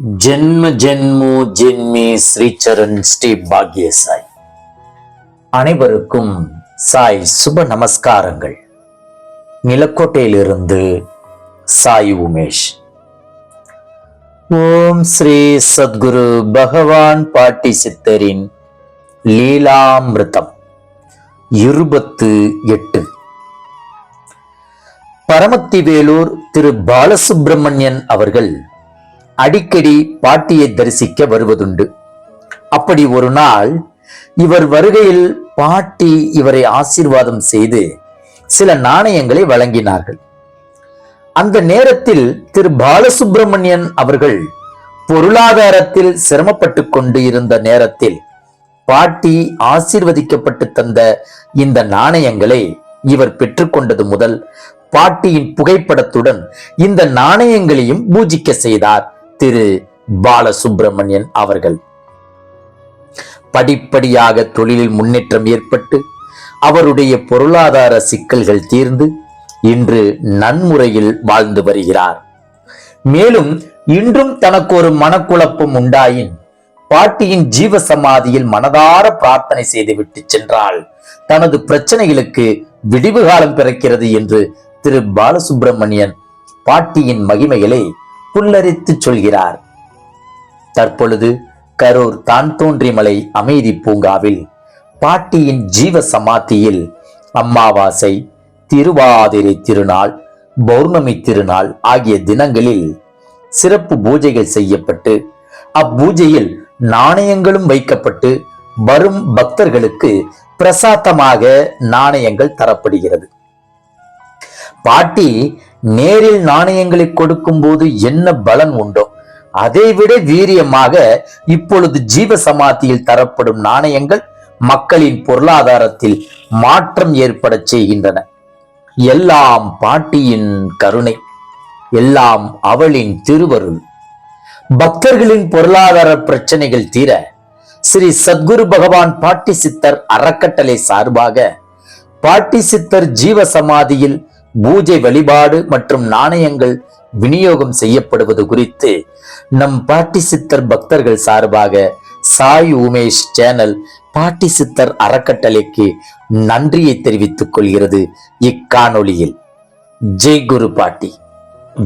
ஜென்ம ஜென்மு ஜென்மி ஸ்ரீச்சரன் ஸ்ரீ பாக்ய சாய் அனைவருக்கும் சாய் சுப நமஸ்காரங்கள். நிலக்கோட்டையிலிருந்து சாய் உமேஷ். ஓம் ஸ்ரீ சத்குரு பகவான் பாட்டி சித்தரின் லீலாமிருதம் இருபத்து எட்டு. பரமத்திவேலூர் திரு பாலசுப்பிரமணியன் அவர்கள் அடிக்கடி பாட்டியை தரிசிக்க வருவதுண்டு. அப்படி ஒரு நாள் இவர் வருகையில் பாட்டி இவரை ஆசீர்வாதம் செய்து சில நாணயங்களை வழங்கினார்கள். அந்த நேரத்தில் திரு பாலசுப்பிரமணியன் அவர்கள் பொருளாதாரத்தில் சிரமப்பட்டு கொண்டு இருந்த நேரத்தில் பாட்டி ஆசீர்வதிக்கப்பட்டு தந்த இந்த நாணயங்களை இவர் பெற்றுக்கொண்டது முதல் பாட்டியின் புகைப்படத்துடன் இந்த நாணயங்களையும் பூஜிக்க செய்தார். திரு பாலசுப்பிரமணியன் அவர்கள். படிப்படியாக தொழிலில் முன்னேற்றம் ஏற்பட்டு அவருடைய பொருளாதார சிக்கல்கள் தீர்ந்து இன்று நன்முறையில் வாழ்ந்து வருகிறார். மேலும் இன்றும் தனக்கு ஒரு மனக்குழப்பம் உண்டாயின் பாட்டியின் ஜீவ சமாதியில் மனதார பிரார்த்தனை செய்துவிட்டு சென்றால் தனது பிரச்சனைகளுக்கு விடிவு காலம் பிறக்கிறது என்று திரு பாலசுப்பிரமணியன் பாட்டியின் மகிமைகளை புல்லரித்து சொல்கிறார். தற்பொழுது கரூர் தான் தோன்றிமலை அமைதி பூங்காவில் பாட்டியின் ஜீவ சமாத்தியில் அம்மாவாசை திருவாதிரை திருநாள் பௌர்ணமி திருநாள் ஆகிய தினங்களில் சிறப்பு பூஜைகள் செய்யப்பட்டு அப்பூஜையில் நாணயங்களும் வைக்கப்பட்டு வரும் பக்தர்களுக்கு பிரசாத்தமாக நாணயங்கள் தரப்படுகிறது. பாட்டி நேரில் நாணயங்களை கொடுக்கும் போது என்ன பலன் உண்டோ அதைவிட வீரியமாக இப்பொழுது ஜீவ சமாதியில் தரப்படும் நாணயங்கள் மக்களின் பொருளாதாரத்தில் மாற்றம் ஏற்பட செய்கின்றன. எல்லாம் பாட்டியின் கருணை எல்லாம் அவளின் திருவருள். பக்தர்களின் பொருளாதார பிரச்சனைகள் தீர ஸ்ரீ சத்குரு பகவான் பாட்டி சித்தர் அறக்கட்டளை சார்பாக பாட்டி சித்தர் ஜீவ சமாதியில் பூஜை வழிபாடு மற்றும் நாணயங்கள் விநியோகம் செய்யப்படுவது குறித்து நம் பாட்டி சித்தர் பக்தர்கள் சார்பாக சாய் உமேஷ் சேனல் பாட்டி சித்தர் அறக்கட்டளைக்கு நன்றியை தெரிவித்துக் கொள்கிறது இக்காணொளியில். ஜெய் குரு பாட்டி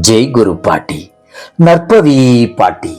ஜெய் குரு பாட்டி நற்பவி பாட்டி.